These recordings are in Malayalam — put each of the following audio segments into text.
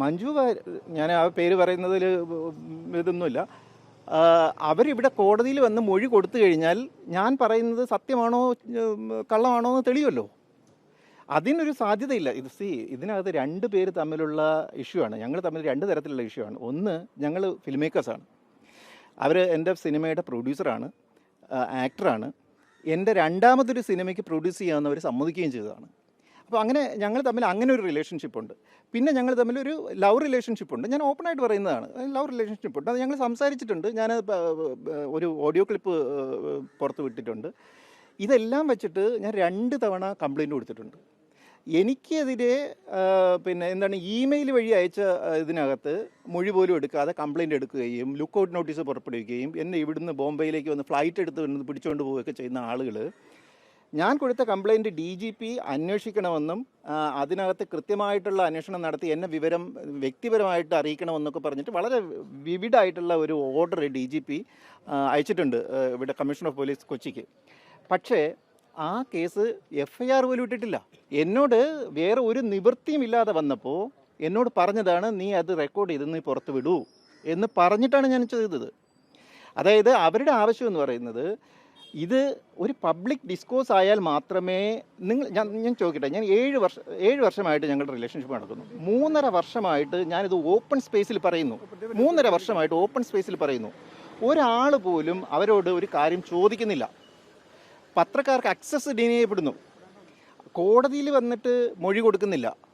മഞ്ജു ഞാൻ ആ പേര് പറയുന്നതിൽ ഇതൊന്നുമില്ല. അവരിവിടെ കോടതിയിൽ വന്ന് മൊഴി കൊടുത്തു കഴിഞ്ഞാൽ ഞാൻ പറയുന്നത് സത്യമാണോ കള്ളമാണോ എന്ന് തെളിയുമല്ലോ. അതിനൊരു സാധ്യതയില്ല. ഇത് സി ഇതിനകത്ത് രണ്ട് പേര് തമ്മിലുള്ള ഇഷ്യൂ ആണ്. ഞങ്ങൾ തമ്മിൽ രണ്ട് തരത്തിലുള്ള ഇഷ്യൂ ആണ്. ഒന്ന് ഞങ്ങൾ ഫിലിം മേക്കേഴ്സാണ് അവർ എന്റെ സിനിമയുടെ പ്രൊഡ്യൂസറാണ് ആക്ടറാണ് എന്റെ രണ്ടാമതൊരു സിനിമയ്ക്ക് പ്രൊഡ്യൂസ് ചെയ്യാമെന്ന് സമ്മതിക്കുകയും ചെയ്തതാണ്. അപ്പോൾ അങ്ങനെ ഞങ്ങൾ തമ്മിൽ അങ്ങനെ ഒരു റിലേഷൻഷിപ്പ് ഉണ്ട്. പിന്നെ ഞങ്ങൾ തമ്മിൽ ഒരു ലവ് റിലേഷൻഷിപ്പ് ഉണ്ട്. ഞാൻ ഓപ്പൺ ആയിട്ട് പറയുന്നതാണ്. ലവ് റിലേഷൻഷിപ്പ് ഉണ്ട്. അത് ഞങ്ങൾ സംസാരിച്ചിട്ടുണ്ട്. ഞാൻ ഒരു ഓഡിയോ ക്ലിപ്പ് പുറത്ത് വിട്ടിട്ടുണ്ട്. ഇതെല്ലാം വെച്ചിട്ട് ഞാൻ രണ്ട് തവണ കംപ്ലൈന്റ് കൊടുത്തിട്ടുണ്ട്. എനിക്കെതിരെ പിന്നെ എന്താണ് ഇമെയിൽ വഴി അയച്ച ഇതിനകത്ത് മൊഴി പോലും എടുക്കാതെ കംപ്ലയിന്റ് എടുക്കുകയും ലുക്ക് ഔട്ട് നോട്ടീസ് പുറപ്പെടുവിക്കുകയും എന്നെ ഇവിടുന്ന് ബോംബെയിലേക്ക് വന്ന് ഫ്ലൈറ്റ് എടുത്ത് പിടിച്ചുകൊണ്ട് പോവുകയൊക്കെ ചെയ്യുന്ന ആളുകൾ ഞാൻ കൊടുത്ത കംപ്ലൈന്റ് ഡി ജി പി അന്വേഷിക്കണമെന്നും അതിനകത്ത് കൃത്യമായിട്ടുള്ള അന്വേഷണം നടത്തി എന്നെ വിവരം വ്യക്തിപരമായിട്ട് അറിയിക്കണമെന്നൊക്കെ പറഞ്ഞിട്ട് വളരെ വിവിഡായിട്ടുള്ള ഒരു ഓർഡർ ഡി ജി പി അയച്ചിട്ടുണ്ട് ഇവിടെ കമ്മീഷൻ ഓഫ് പോലീസ് കൊച്ചിക്ക്. പക്ഷേ ആ കേസ് എഫ് ഐ ആർ പോലും ഇട്ടിട്ടില്ല. എന്നോട് വേറെ ഒരു നിവൃത്തിയും ഇല്ലാതെ വന്നപ്പോൾ എന്നോട് പറഞ്ഞതാണ് നീ അത് റെക്കോർഡ് ചെയ്ത് നീ പുറത്ത് വിടൂ എന്ന് പറഞ്ഞിട്ടാണ് ഞാൻ ചെയ്തത്. അതായത് അവരുടെ ആവശ്യം എന്ന് പറയുന്നത് ഇത് ഒരു പബ്ലിക് ഡിസ്കോസ് ആയാൽ മാത്രമേ നിങ്ങൾ ഞാൻ ഞാൻ ചോദിക്കട്ടെ ഞാൻ ഏഴ് വർഷം ഏഴ് വർഷമായിട്ട് ഞങ്ങളുടെ റിലേഷൻഷിപ്പ് നടക്കുന്നു. മൂന്നര വർഷമായിട്ട് ഞാനിത് ഓപ്പൺ സ്പേസിൽ പറയുന്നു. മൂന്നര വർഷമായിട്ട് ഓപ്പൺ സ്പേസിൽ പറയുന്നു. ഒരാൾ പോലും അവരോട് ഒരു കാര്യം ചോദിക്കുന്നില്ല. പത്രക്കാർക്ക് അക്സസ് ഡിനേ ചെയ്യപ്പെടുന്നു. കോടതിയിൽ വന്നിട്ട് മൊഴി കൊടുക്കുന്നില്ല.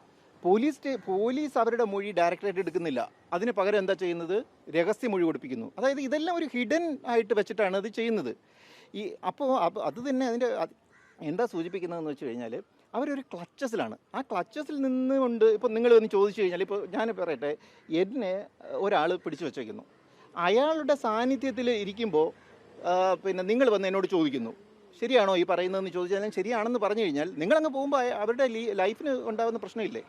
പോലീസ് പോലീസ് അവരുടെ മൊഴി ഡയറക്റ്റായിട്ട് എടുക്കുന്നില്ല. അതിന് പകരം എന്താ ചെയ്യുന്നത്? രഹസ്യ മൊഴി കൊടുപ്പിക്കുന്നു. അതായത് ഇതെല്ലാം ഒരു ഹിഡൻ ആയിട്ട് വെച്ചിട്ടാണ് അത് ചെയ്യുന്നത്. ഈ അപ്പോൾ അത് തന്നെ അതിന്റെ അത് എന്താ സൂചിപ്പിക്കുന്നതെന്ന് വെച്ച് കഴിഞ്ഞാൽ അവരൊരു ക്ലച്ചസിലാണ് ആ ക്ലച്ചസിൽ നിന്നുകൊണ്ട് ഇപ്പോൾ നിങ്ങൾ ഒന്ന് ചോദിച്ചു കഴിഞ്ഞാൽ ഇപ്പോൾ ഞാൻ പറയട്ടെ എന്നെ ഒരാൾ പിടിച്ചു വെച്ചേക്കുന്നു. അയാളുടെ സാന്നിധ്യത്തിൽ ഇരിക്കുമ്പോൾ പിന്നെ നിങ്ങൾ വന്ന് എന്നോട് ചോദിക്കുന്നു. ശരിയാണോ ഈ പറയുന്നതെന്ന് ചോദിച്ചാൽ ശരിയാണെന്ന് പറഞ്ഞു കഴിഞ്ഞാൽ നിങ്ങളങ്ങ് പോകുമ്പോൾ അവരുടെ ലൈഫിന് ഉണ്ടാകുന്ന പ്രശ്നമില്ലേ?